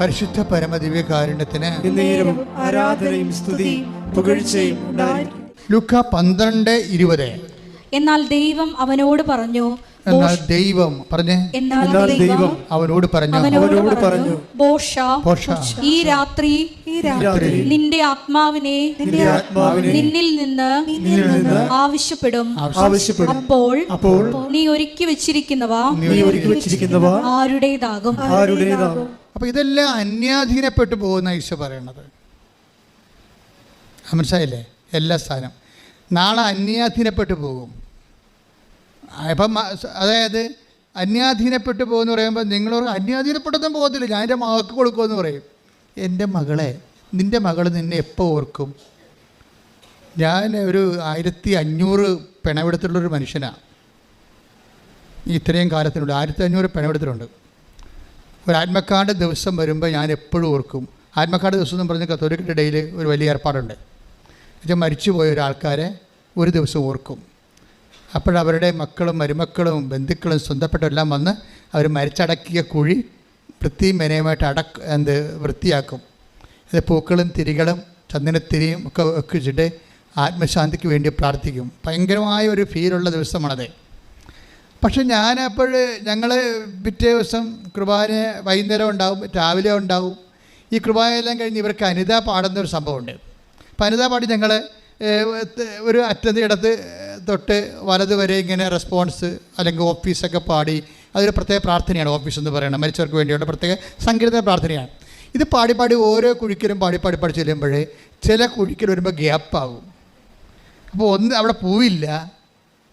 പരിശുദ്ധ പരമദിവ്യ കാരുണ്യത്തിന് ആരാധനയും സ്തുതിയും പുകഴ്ചയും ലുക്ക പന്ത്രണ്ട് ഇരുപത്. എന്നാൽ ദൈവം അവനോട് പറഞ്ഞു എന്നാൽ ദൈവം പറഞ്ഞേ എന്നാൽ ദൈവം അവനോട് പറഞ്ഞു. അവനോട് പറഞ്ഞു ബോഷ ഈ രാത്രി രാത്രി നിന്റെ ആത്മാവിനെ നിന്റെ ആത്മാവിനെ നിന്നിൽ നിന്ന് നിന്നിൽ നിന്ന് ആവശ്യപ്പെടും. ആവശ്യപ്പെടും. അപ്പോൾ അപ്പോൾ നീ ഒരുക്കി വെച്ചിരിക്കുന്നവ നീ ഒരുക്കി വെച്ചിരിക്കുന്നവ ആരുടേതാകും. ആരുടേതാകും. അപ്പൊ ഇതെല്ലാം അന്യാധീനപ്പെട്ടു പോകുന്ന ഈശോ പറയണത്. മനസ്സിലായില്ലേ? എല്ലാ സ്ഥാനം. നാളെ അന്യാധീനപ്പെട്ടു പോകും. അപ്പം അതായത് അന്യാധീനപ്പെട്ടു പോകുമെന്ന് പറയുമ്പോൾ നിങ്ങൾ അന്യാധീനപ്പെട്ടൊന്നും പോകത്തില്ല. ഞാൻ എന്റെ മകൾക്ക് കൊടുക്കുമെന്ന് പറയും. എന്റെ മകളെ നിന്റെ മകൾ നിന്നെ എപ്പോൾ ഓർക്കും? ഞാൻ ഒരു ആയിരത്തി അഞ്ഞൂറ് പിണവെടുത്തിട്ടുള്ളൊരു മനുഷ്യനാണ് ഇത്രയും കാലത്തിനുള്ളിൽ ആയിരത്തി അഞ്ഞൂറ് പിണവെടുത്തിട്ടുണ്ട്. ഒരു ആത്മക്കാട് ദിവസം വരുമ്പോൾ ഞാൻ എപ്പോഴും ഓർക്കും. ആത്മക്കാട് ദിവസം എന്ന് പറഞ്ഞ കത്തോലിക്കിന്റെ ഇടയിൽ ഒരു വലിയ ഏർപ്പാടുണ്ട്. എന്നുവെച്ചാൽ മരിച്ചുപോയ ഒരാൾക്കാരെ ഒരു ദിവസം ഓർക്കും. അപ്പോഴവരുടെ മക്കളും മരുമക്കളും ബന്ധുക്കളും സ്വന്തപ്പെട്ടെല്ലാം വന്ന് അവർ മരിച്ചടക്കിയ കുഴി വൃത്തിയും മെനയുമായിട്ട് അടക്ക് എന്ത് വൃത്തിയാക്കും. അത് പൂക്കളും തിരികളും ചന്ദനത്തിരിയും ഒക്കെ വെച്ചിട്ട് ആത്മശാന്തിക്ക് വേണ്ടി പ്രാർത്ഥിക്കും. ഭയങ്കരമായ ഒരു ഫീലുള്ള ദിവസമാണത്. പക്ഷെ ഞാൻ അപ്പോൾ ഞങ്ങൾ പിറ്റേ ദിവസം കുർബാന വൈകുന്നേരം ഉണ്ടാവും രാവിലെ ഉണ്ടാവും. ഈ കൃപാനെല്ലാം കഴിഞ്ഞ് ഇവർക്ക് അനിത പാടുന്ന ഒരു സംഭവമുണ്ട്. അപ്പോൾ അനിത പാടി ഞങ്ങൾ ഒരു അറ്റത്ത് ഇടത്ത് തൊട്ട് വലത് വരെ ഇങ്ങനെ റെസ്പോൺസ് അല്ലെങ്കിൽ ഓഫീസൊക്കെ പാടി അതൊരു പ്രത്യേക പ്രാർത്ഥനയാണ് ഓഫീസ് എന്ന് പറയുന്നത്. മരിച്ചവർക്ക് വേണ്ടിയുള്ള പ്രത്യേക സംഗീത പ്രാർത്ഥനയാണ്. ഇത് പാടി പാടി ഓരോ കുഴിക്കലും പാടി പാടി പാടി ചെല്ലുമ്പോഴേ ചില കുഴിക്കൽ വരുമ്പോൾ ഗ്യാപ്പാവും. അപ്പോൾ ഒന്ന് അവിടെ പൂവില്ല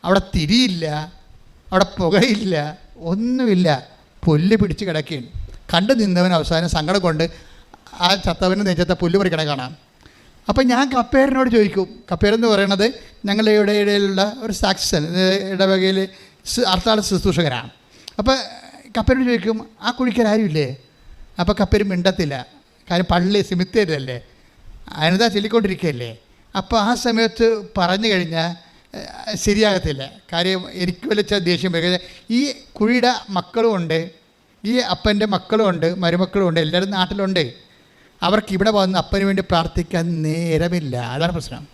അവിടെ തിരിയില്ല അവിടെ പുകയില്ല ഒന്നുമില്ല. പുല്ല് പിടിച്ച് കിടക്കുകയാണ്. കണ്ടു നിന്നവൻ അവസാനം സങ്കടം കൊണ്ട് ആ ചത്തവന് നെഞ്ചത്തെ പുല്ല് പറിക്കണേ കാണാം. അപ്പം ഞാൻ കപ്പേരനോട് ചോദിക്കും കപ്പേരെന്ന് പറയണത് ഞങ്ങളുടെ ഇവിടെ ഇടയിലുള്ള ഒരു സാക്സൻ ഇടവകയിൽ അർത്ഥാട ശുശ്രൂഷകരാണ് അപ്പോൾ കപ്പേരോട് ചോദിക്കും ആ കുഴിക്കൽ ആരുമില്ലേ? അപ്പോൾ കപ്പേരും മിണ്ടത്തില്ല. കാര്യം പള്ളി സിമിത്തേരല്ലേ അനിത ചൊല്ലിക്കൊണ്ടിരിക്കുകയല്ലേ. അപ്പോൾ ആ സമയത്ത് പറഞ്ഞു കഴിഞ്ഞാൽ ശരിയാകത്തില്ല. കാര്യം എനിക്ക് വലിച്ച ദേഷ്യം വരിക ഈ കുഴിയുടെ മക്കളും ഉണ്ട്. ഈ അപ്പന്റെ മക്കളും ഉണ്ട്. മരുമക്കളും ഉണ്ട്. എല്ലാവരും നാട്ടിലുണ്ട്. അവർക്ക് ഇവിടെ വന്ന് അപ്പന് വേണ്ടി പ്രാർത്ഥിക്കാൻ നേരമില്ല. അതാണ് പ്രശ്നം.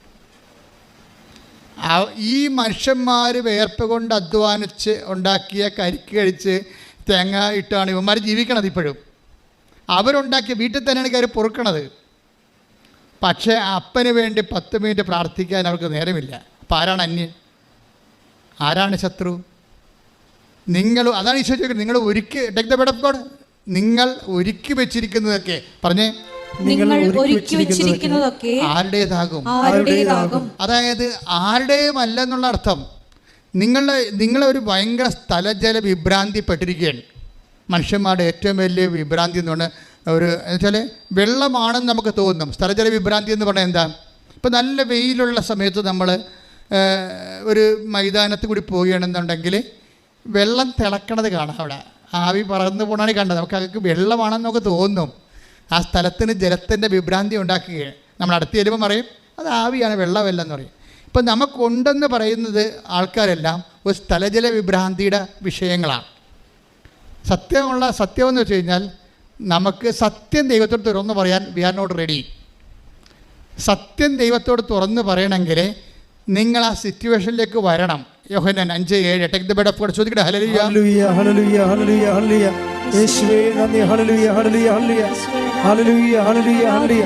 ഈ മനുഷ്യന്മാർ വേർപ്പ് കൊണ്ട് അധ്വാനിച്ച് ഉണ്ടാക്കിയ കരിക്ക് കഴിച്ച് തേങ്ങ ഇട്ടാണ് ഇവന്മാർ ജീവിക്കണത് ഇപ്പോഴും. അവരുണ്ടാക്കിയ വീട്ടിൽ തന്നെയാണ് കയറി പൊറുക്കണത്. പക്ഷേ അപ്പന് വേണ്ടി പത്ത് മിനിറ്റ് പ്രാർത്ഥിക്കാൻ അവർക്ക് നേരമില്ല. അപ്പം ആരാണ് അന്യൻ ആരാണ് ശത്രു? നിങ്ങൾ അതാണ് ഈശോ ചോദിക്കുന്നത്. നിങ്ങൾ ഒരുക്കി take the bed of God നിങ്ങൾ ഒരുക്കി വെച്ചിരിക്കുന്നതൊക്കെ പറഞ്ഞേ? നിങ്ങൾ ഒരുക്കി വെച്ചിരിക്കുന്നതൊക്കെ ആരുടേതാകും. അതായത് ആരുടെയും അല്ല എന്നുള്ള അർത്ഥം. നിങ്ങളുടെ നിങ്ങളെ ഒരു ഭയങ്കര സ്ഥലജല വിഭ്രാന്തിപ്പെട്ടിരിക്കുകയാണ്. മനുഷ്യന്മാരുടെ ഏറ്റവും വലിയ വിഭ്രാന്തി എന്ന് പറഞ്ഞാൽ ഒരു വെച്ചാൽ വെള്ളമാണെന്ന് നമുക്ക് തോന്നും. സ്ഥലജല വിഭ്രാന്തി എന്ന് പറഞ്ഞാൽ എന്താ? ഇപ്പം നല്ല വെയിലുള്ള സമയത്ത് നമ്മൾ ഒരു മൈതാനത്ത് കൂടി പോവുകയാണെന്നുണ്ടെങ്കിൽ വെള്ളം തിളക്കണത് കാണാം അവിടെ. ആവി പറന്ന് പോണാണ് കണ്ടത്. നമുക്ക് അതൊക്കെ വെള്ളമാണെന്നൊക്കെ തോന്നും. ആ സ്ഥലത്തിന് ജലത്തിന്റെ വിഭ്രാന്തി ഉണ്ടാക്കുകയാണ്. നമ്മൾ അടുത്ത് ചെല്ലുമ്പോൾ പറയും അത് ആവിയാണ് വെള്ളമല്ല എന്ന് പറയും. ഇപ്പം നമുക്കുണ്ടെന്ന് പറയുന്നത് ആൾക്കാരെല്ലാം ഒരു സ്ഥലജല വിഭ്രാന്തിയുടെ വിഷയങ്ങളാണ്. സത്യമുള്ള സത്യമെന്ന് വെച്ച് കഴിഞ്ഞാൽ നമുക്ക് സത്യം ദൈവത്തോട് തുറന്നു പറയാൻ വി ആർ നോട്ട് റെഡി സത്യം ദൈവത്തോട് തുറന്നു പറയണമെങ്കിൽ നിങ്ങൾ ആ സിറ്റുവേഷനിലേക്ക് വരണം. യോഹനൻ അഞ്ച് ഏഴ് take the bed of God ചോദിക്കട്ടെ. ഹല്ലേലൂയ. ഹല്ലേലൂയ ഹല്ലേലൂയ ഹല്ലേലൂയ ഹല്ലേലൂയ. യേശുവേ നന്ദി. ഹല്ലേലൂയ ഹല്ലേലൂയ ഹല്ലേലൂയ. ഹല്ലേലൂയ ഹല്ലേലൂയ ഹല്ലേലൂയ.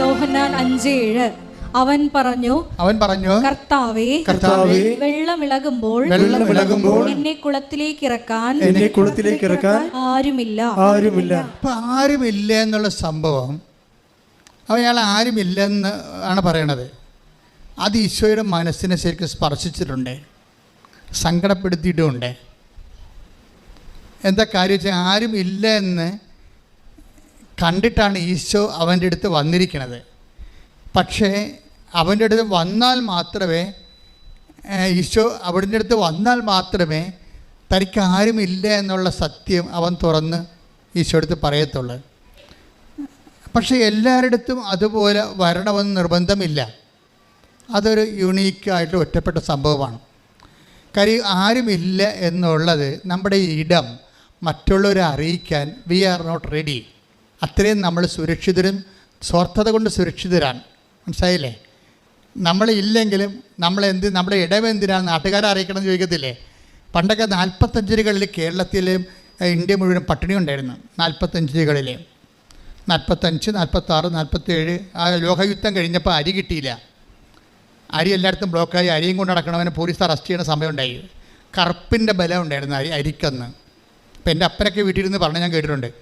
യോഹന്നാൻ അഞ്ച് ഏഴ്. അവൻ പറഞ്ഞു അവൻ പറഞ്ഞു കർത്താവേ കർത്താവേ വെള്ളമിളകുമ്പോൾ വെള്ളം വിളകുമ്പോൾ എന്നെ കുളത്തിലേക്ക് ഇറക്കാൻ എന്നെ കുളത്തിലേക്ക് ഇറക്കാൻ ആരുമില്ല. ആരുമില്ല. അപ്പൊ ആരുമില്ല എന്നുള്ള സംഭവം അയാൾ ആരുമില്ലെന്ന് ആണ് പറയണത്. അത് ഈശോയുടെ മനസ്സിനെ ശരിക്കും സ്പർശിച്ചിട്ടുണ്ട്. സങ്കടപ്പെടുത്തിയിട്ടുമുണ്ട്. എന്താ കാര്യം വെച്ചാൽ ആരും ഇല്ല എന്ന് കണ്ടിട്ടാണ് ഈശോ അവന്റെ അടുത്ത് വന്നിരിക്കുന്നത് പക്ഷേ അവന്റെ അടുത്ത് വന്നാൽ മാത്രമേ ഈശോ അവിടുത്തെ അടുത്ത് വന്നാൽ മാത്രമേ തനിക്ക് ഇല്ല എന്നുള്ള സത്യം അവൻ തുറന്ന് ഈശോ അടുത്ത് പറയത്തുള്ളൂ. പക്ഷേ എല്ലാവരുടെ അടുത്തും അതുപോലെ വരണമെന്ന് നിർബന്ധമില്ല. അതൊരു യുണീക്കായിട്ട് ഒറ്റപ്പെട്ട സംഭവമാണ്. കാര്യം ആരുമില്ല എന്നുള്ളത് നമ്മുടെ ഇടം മറ്റുള്ളവരെ അറിയിക്കാൻ വി ആർ നോട്ട് റെഡി അത്രയും നമ്മൾ സുരക്ഷിതരും സ്വാർത്ഥത കൊണ്ട് സുരക്ഷിതരാണ്. മനസ്സിലായില്ലേ? നമ്മളില്ലെങ്കിലും നമ്മളെന്ത് നമ്മുടെ ഇടമെന്തിനാണ് നാട്ടുകാരെ അറിയിക്കണം എന്ന് ചോദിക്കത്തില്ലേ? പണ്ടൊക്കെ നാൽപ്പത്തഞ്ചുകളിൽ കേരളത്തിലും ഏഹ്, ഇന്ത്യ മുഴുവൻ പട്ടിണി ഉണ്ടായിരുന്നു. നാൽപ്പത്തഞ്ചുകളിൽ. നാൽപ്പത്തഞ്ച് നാൽപ്പത്താറ് നാൽപ്പത്തേഴ് ആ ലോകയുദ്ധം കഴിഞ്ഞപ്പോൾ അരി കിട്ടിയില്ല. അരി എല്ലായിടത്തും ബ്ലോക്കായി അരിയും കൊണ്ട് നടക്കണവനെ പോലീസ് അറസ്റ്റ് ചെയ്യുന്ന സമയമുണ്ടായി. കറുപ്പിന്റെ ബലം ഉണ്ടായിരുന്നു അരി അരിക്കന്ന്. ഇപ്പം എന്റെ അപ്പനൊക്കെ വീട്ടിലിരുന്ന് പറഞ്ഞ് ഞാൻ കേട്ടിട്ടുണ്ട്.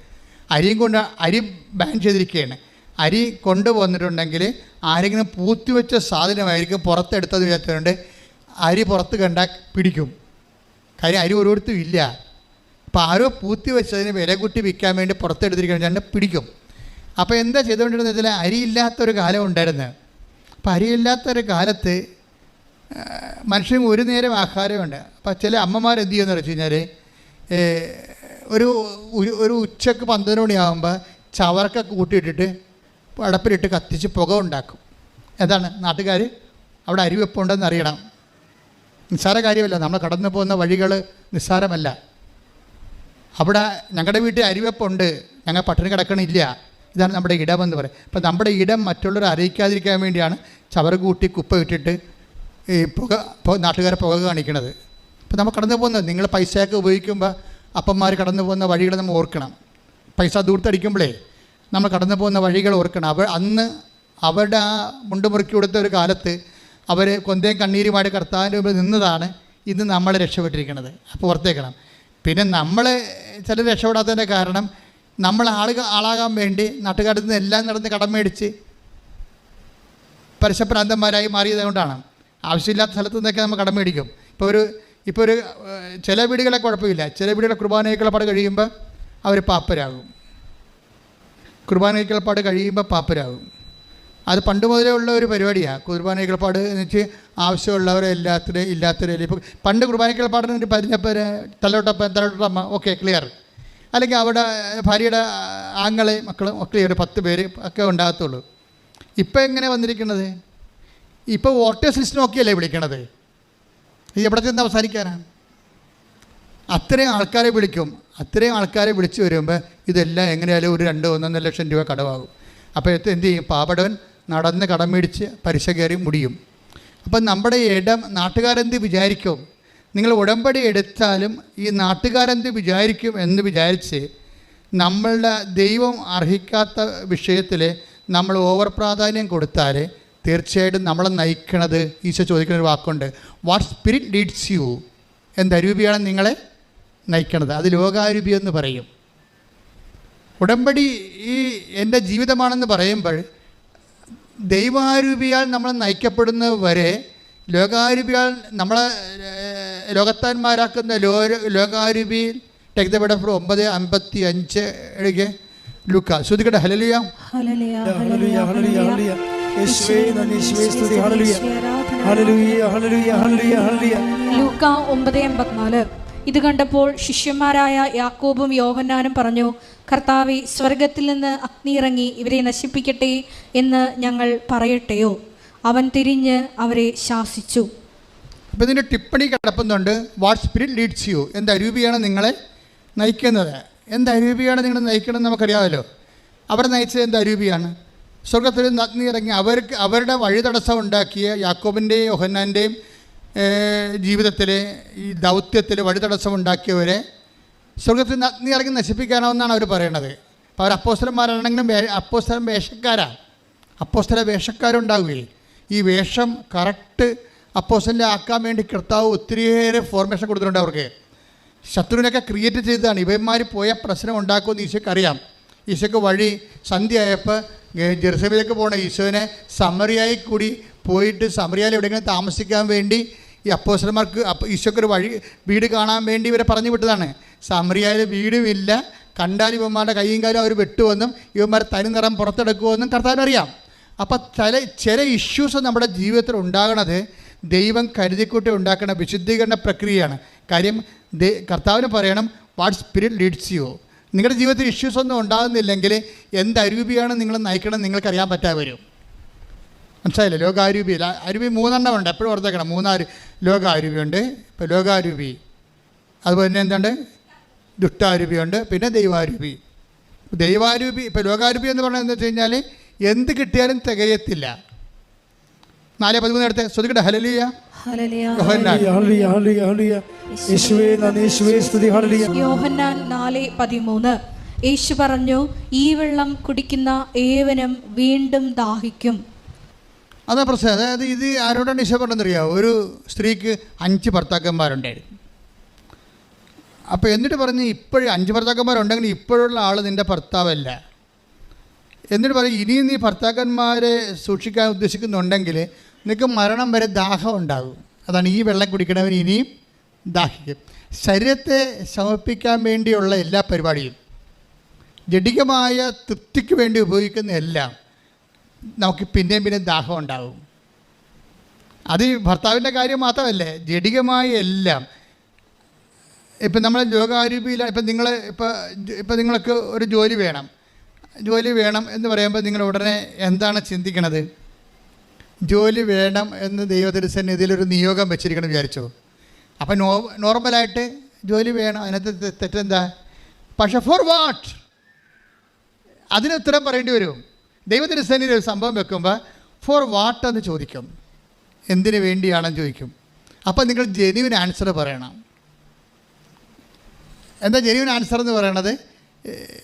അരിയും കൊണ്ട് അരി ബാൻ ചെയ്തിരിക്കുകയാണ്. അരി കൊണ്ടുവന്നിട്ടുണ്ടെങ്കിൽ ആരെങ്കിലും പൂത്തിവെച്ച സാധനമായിരിക്കും പുറത്തെടുത്തത് വിചാരിച്ചുകൊണ്ട് അരി പുറത്ത് കണ്ടാൽ പിടിക്കും. കാര്യം അരി ഓരോരുത്തരും ഇല്ല. അപ്പോൾ ആരോ പൂത്തി വെച്ചതിന് വില കുട്ടി വിൽക്കാൻ വേണ്ടി പുറത്തെടുത്തിരിക്കുകയാണ്. പിടിക്കും. അപ്പോൾ എന്താ ചെയ്തുകൊണ്ടിരുന്നത് വെച്ചാൽ അരിയില്ലാത്തൊരു കാലം ഉണ്ടായിരുന്നു. അപ്പോൾ അരിയില്ലാത്തൊരു കാലത്ത് മനുഷ്യന് ഒരു നേരം ആഹാരമുണ്ട്. അപ്പോൾ ചില അമ്മമാർ എന്ത് ചെയ്യുമെന്ന് വെച്ച് കഴിഞ്ഞാൽ ഒരു ഒരു- ഒരു ഉച്ചയ്ക്ക് പന്ത്രണ്ട് മണിയാകുമ്പോൾ ചവർക്കൊക്കെ കൂട്ടിയിട്ടിട്ട് അടപ്പിലിട്ട് കത്തിച്ച് പുക ഉണ്ടാക്കും. എന്താണ്? നാട്ടുകാർ അവിടെ അരിവെപ്പുണ്ടെന്ന് അറിയണം. നിസ്സാര കാര്യമല്ല. നമ്മൾ കടന്നു പോകുന്ന വഴികൾ നിസ്സാരമല്ല. അവിടെ ഞങ്ങളുടെ വീട്ടിൽ അരിവെപ്പുണ്ട് ഞങ്ങൾ പട്ടിണി കിടക്കണില്ല. ഇതാണ് നമ്മുടെ ഇടമെന്ന് പറയും. അപ്പം നമ്മുടെ ഇടം മറ്റുള്ളവരെ അറിയിക്കാതിരിക്കാൻ വേണ്ടിയാണ് ചവറ് കൂട്ടി കുപ്പ ഇട്ടിട്ട് ഈ പുക നാട്ടുകാരെ പുക കാണിക്കണത്. അപ്പം നമ്മൾ കടന്നു പോകുന്നത് നിങ്ങൾ പൈസയൊക്കെ ഉപയോഗിക്കുമ്പോൾ അപ്പന്മാർ കടന്നു പോകുന്ന വഴികൾ നമ്മൾ ഓർക്കണം. പൈസ ദൂർത്തടിക്കുമ്പോഴേ നമ്മൾ കടന്നു പോകുന്ന വഴികൾ ഓർക്കണം. അവർ അന്ന് അവരുടെ ആ മുണ്ടുമുറുക്കി കൊടുത്ത ഒരു കാലത്ത് അവർ കൊന്തയും കണ്ണീരുമായിട്ട് കർത്താവിന്റെ മുമ്പിൽ നിന്നതാണ് ഇന്ന് നമ്മളെ രക്ഷപ്പെട്ടിരിക്കുന്നത്. അപ്പോൾ ഓർത്തേക്കണം പിന്നെ നമ്മൾ ചില രക്ഷപ്പെടാത്തതിന്റെ കാരണം നമ്മൾ ആളുക ആളാകാൻ വേണ്ടി നാട്ടുകാരിൽ നിന്ന് എല്ലാം നടന്ന് കടം മേടിച്ച് പരസ്യപ്രാന്തന്മാരായി മാറിയത് കൊണ്ടാണ് ആവശ്യമില്ലാത്ത സ്ഥലത്തു നിന്നൊക്കെ നമ്മൾ കടം മേടിക്കും. ഇപ്പോൾ ഒരു ഇപ്പോൾ ഒരു ചില വീടുകളെ കുഴപ്പമില്ല. ചില വീടുകളെ കുർബാനയ്ക്കുള്ള കഴിയുമ്പോൾ അവർ പാപ്പരാകും. കുർബാനയ്ക്കുള്ള കഴിയുമ്പോൾ പാപ്പരാകും. അത് പണ്ട് മുതലേ ഉള്ള ഒരു പരിപാടിയാണ് കുർബാനയ്ക്കുളപ്പാട് എന്ന് വെച്ച് ആവശ്യമുള്ളവരെ എല്ലാത്തിനും ഇല്ലാത്തവരെ ഇപ്പോൾ പണ്ട് കുർബാനയ്ക്കുളപ്പാടിന് പരിഞ്ഞപ്പോൾ തലോട്ടപ്പൻ തലോട്ടമ്മ ഓക്കെ ക്ലിയർ. അല്ലെങ്കിൽ അവിടെ ഭാര്യയുടെ ആങ്ങളെ മക്കളും ഒരു പത്ത് പേര് ഒക്കെ ഉണ്ടാകത്തുള്ളൂ. ഇപ്പം എങ്ങനെ വന്നിരിക്കുന്നത്? ഇപ്പോൾ വോട്ടേഴ്സ് ലിസ്റ്റ് നോക്കിയല്ലേ വിളിക്കണത്? ഇത് എവിടെ ചെന്ന് അവസാനിക്കാനാണ് അത്രയും ആൾക്കാരെ വിളിക്കും. അത്രയും ആൾക്കാരെ വിളിച്ചു വരുമ്പോൾ ഇതെല്ലാം എങ്ങനെയായാലും ഒരു രണ്ട് ഒന്നൊന്നര ലക്ഷം രൂപ കടവാകും അപ്പോൾ എന്ത് ചെയ്യും? പാവടവൻ നടന്ന് കടം മേടിച്ച് പലിശ കയറി മുടിയും. അപ്പം നമ്മുടെ ഇടം നാട്ടുകാരെന്ത് വിചാരിക്കും? നിങ്ങൾ ഉടമ്പടി എടുത്താലും ഈ നാട്ടുകാരെന്ത് വിചാരിക്കും എന്ന് വിചാരിച്ച് നമ്മളുടെ ദൈവം അർഹിക്കാത്ത വിഷയത്തിൽ നമ്മൾ ഓവർ പ്രാധാന്യം കൊടുത്താൽ തീർച്ചയായിട്ടും നമ്മളെ നയിക്കണത് ഈശോ ചോദിക്കുന്ന ഒരു വാക്കുണ്ട്. വാട്ട് സ്പിരിറ്റ് ലീഡ്സ് യു എന്തരൂപിയാണ് നിങ്ങളെ നയിക്കണത്? അത് ലോകാരൂപി എന്ന് പറയും. ഉടമ്പടി ഈ എന്റെ ജീവിതമാണെന്ന് പറയുമ്പോൾ ദൈവാരൂപിയാൽ നമ്മൾ നയിക്കപ്പെടുന്നത് വരെ ലോകാരൂപിയാൽ നമ്മളെ ലോകത്താന്മാരാക്കുന്ന ലോ ലോകാരൂപിയിൽ ടേക്ക് ദ ബെഡ് ഒമ്പത് അമ്പത്തി അഞ്ച് എഴുതിയ ലുക്ക ശ്രുതിക്കട്ടെ ഹലലിയ ഹല്ലേലൂയ, ഹല്ലേലൂയ, ഹല്ലേലൂയ, ഹല്ലേലൂയ. യേശുവേ നന്ദി, യേശുവേ സ്തുതി, ഹല്ലേലൂയ. ഹല്ലേലൂയ, ഹല്ലേലൂയ, ഹല്ലേലൂയ, ഹല്ലേലൂയ. ലൂക്ക ഒമ്പത് എൺപത്തിനാല് ഇത് കണ്ടപ്പോൾ ശിഷ്യന്മാരായ യാക്കോബും യോഹന്നാനും പറഞ്ഞു കർത്താവെ സ്വർഗത്തിൽ നിന്ന് അഗ്നി ഇറങ്ങി ഇവരെ നശിപ്പിക്കട്ടെ എന്ന് ഞങ്ങൾ പറയട്ടെയോ അവൻ തിരിഞ്ഞ് അവരെ ശാസിച്ചു. അപ്പോൾ ഇതിന്റെ ടിപ്പണി കിടപ്പുന്നുണ്ട്. വാട്ട് സ്പിരിറ്റ് ലീഡ്സ് യു എന്ത് അരൂപിയാണ് നിങ്ങളെ നയിക്കുന്നത്? എന്ത് അരൂപിയാണ് നിങ്ങളെ നയിക്കണമെന്ന് നമുക്കറിയാമല്ലോ. അവരെ നയിച്ചത് എന്ത് അരൂപിയാണ്? സ്വർഗത്തിൽ നിന്ന് അഗ്നി ഇറങ്ങി അവർക്ക് അവരുടെ വഴി തടസ്സം ഉണ്ടാക്കിയ യാക്കോബിന്റെയും യോഹന്നാന്റെയും ജീവിതത്തിൽ ഈ ദൗത്യത്തിൽ വഴി തടസ്സം ഉണ്ടാക്കിയവരെ സ്വർഗത്തിൽ നഗ്നി ഇറങ്ങി നശിപ്പിക്കാനാവെന്നാണ് അവർ പറയണത്. അപ്പോൾ അവർ അപ്പോസ്റ്റലന്മാരാണെങ്കിലും വേ അപ്പോസ്റ്റലം വേഷക്കാരാണ് അപ്പോസ്റ്റല വേഷക്കാരുണ്ടാവുകയും ഈ വേഷം കറക്റ്റ് അപ്പോസ്റ്റലിനെ ആക്കാൻ വേണ്ടി കർത്താവ് ഒത്തിരിയേറെ ഫോർമേഷൻ കൊടുത്തിട്ടുണ്ട് അവർക്ക്. ശത്രുവിനൊക്കെ ക്രിയേറ്റ് ചെയ്തതാണ്. ഇവന്മാർ പോയ പ്രശ്നം ഉണ്ടാക്കുമെന്ന് ഈശോയ്ക്ക് അറിയാം. ഈശോയ്ക്ക് വഴി സന്ധ്യയായപ്പോൾ ജെറുസലേമിലേക്ക് പോകണ ഈശോനെ സമറിയായി കൂടി പോയിട്ട് സമറിയാൽ എവിടെയെങ്കിലും താമസിക്കാൻ വേണ്ടി ഈ അപ്പോസ്റ്റലന്മാർക്ക് അപ്പ ഒരു വഴി വീട് കാണാൻ വേണ്ടി ഇവരെ പറഞ്ഞു വിട്ടതാണ്. സമറിയായിൽ വീടുമില്ല. കണ്ടാൽ ഇവന്മാരുടെ കൈയും കാലും അവർ വെട്ടുവെന്നും ഇവന്മാർ തനി നിറം പുറത്തെടുക്കുമെന്നും കർത്താവിനറിയാം. അപ്പം ചില ചില ഇഷ്യൂസ് നമ്മുടെ ജീവിതത്തിൽ ഉണ്ടാകണത്. ദൈവം കരുതിക്കൂട്ടി ഉണ്ടാക്കുന്ന വിശുദ്ധീകരണ പ്രക്രിയയാണ്. കാര്യം കർത്താവിന് പറയണം വാട്ട് സ്പിരിറ്റ് ലീഡ്സ് യു നിങ്ങളുടെ ജീവിതത്തിൽ ഇഷ്യൂസ് ഒന്നും ഉണ്ടാകുന്നില്ലെങ്കിൽ എന്ത് അരൂപിയാണ് നിങ്ങൾ നയിക്കണം നിങ്ങൾക്കറിയാൻ പറ്റാതെ വരും. മനസ്സിലായില്ലേ? ലോകാരൂപിയിൽ അരുവി അരൂപി മൂന്നെണ്ണം ഉണ്ട്. എപ്പോഴും ഓർത്തേക്കണം. മൂന്നാര് ലോകാരൂപിയുണ്ട് ഇപ്പോൾ ലോകാരൂപി. അതുപോലെ തന്നെ എന്തുണ്ട്? ദുഷ്ടാരൂപിയുണ്ട് പിന്നെ ദൈവാരൂപി. ദൈവാരൂപി ഇപ്പോൾ ലോകാരൂപി എന്ന് എന്താ വെച്ച് കഴിഞ്ഞാൽ എന്ത് കിട്ടിയാലും തികയത്തില്ല. നാലേ പതിമൂന്ന് എടുത്ത് ശ്രദ്ധിക്കട്ടെ. ഹലലിയ യേശു പറഞ്ഞു ഈ വെള്ളം കുടിക്കുന്ന ഏവനും വീണ്ടും ദാഹിക്കും. അതാ പ്രശ്നം. അതായത് ഇത് ആരോടാണ് ഈശോ പറഞ്ഞെന്നറിയാമോ ഒരു സ്ത്രീക്ക് അഞ്ച് ഭർത്താക്കന്മാരുണ്ടായിരുന്നു അപ്പോൾ എന്നിട്ട് പറഞ്ഞു ഇപ്പോഴും അഞ്ച് ഭർത്താക്കന്മാരുണ്ടെങ്കിൽ ഇപ്പോഴുള്ള ആൾ നിന്റെ ഭർത്താവല്ല. എന്നിട്ട് പറയും ഇനിയും നീ ഭർത്താക്കന്മാരെ സൂക്ഷിക്കാൻ ഉദ്ദേശിക്കുന്നുണ്ടെങ്കിൽ നിനക്ക് മരണം വരെ ദാഹം ഉണ്ടാകും. അതാണ് ഈ വെള്ളം കുടിക്കണവൻ ഇനിയും ദാഹിക്കും. ശരീരത്തെ സമർപ്പിക്കാൻ വേണ്ടിയുള്ള എല്ലാ പരിപാടിയും ജഡികമായ തൃപ്തിക്ക് വേണ്ടി ഉപയോഗിക്കുന്ന എല്ലാം നമുക്ക് പിന്നെയും പിന്നെയും ദാഹം ഉണ്ടാകും. അത് ഭർത്താവിന്റെ കാര്യം മാത്രമല്ലേ ജഡികമായ എല്ലാം. ഇപ്പം നമ്മളെ ലോകാരൂപിയില ഇപ്പം നിങ്ങൾ ഇപ്പം ഇപ്പം നിങ്ങൾക്ക് ഒരു ജോലി വേണം. ജോലി വേണം എന്ന് പറയുമ്പോൾ നിങ്ങൾ ഉടനെ എന്താണ് ചിന്തിക്കണത്? ജോലി വേണം എന്ന് ദൈവത്തിന്റെ സന്നിധിയിൽ ഒരു നിയോഗം വെച്ചിരിക്കണം വിചാരിച്ചോ? അപ്പം നോ നോർമലായിട്ട് ജോലി വേണം അതിനകത്ത് തെറ്റെന്താ? പക്ഷെ ഫോർ വാട്ട്? അതിന് ഉത്തരം പറയേണ്ടി വരും. ദൈവത്തിന്റെ സന്നിധിയിൽ ഒരു സംഭവം വെക്കുമ്പോൾ ഫോർ വാട്ട് എന്ന് ചോദിക്കും. എന്തിനു വേണ്ടിയാണെന്ന് ചോദിക്കും. അപ്പം നിങ്ങൾ ജെനുവിൻ ആൻസർ പറയണം. എന്താ ജെനുവിൻ ആൻസർ എന്ന് പറയണത്?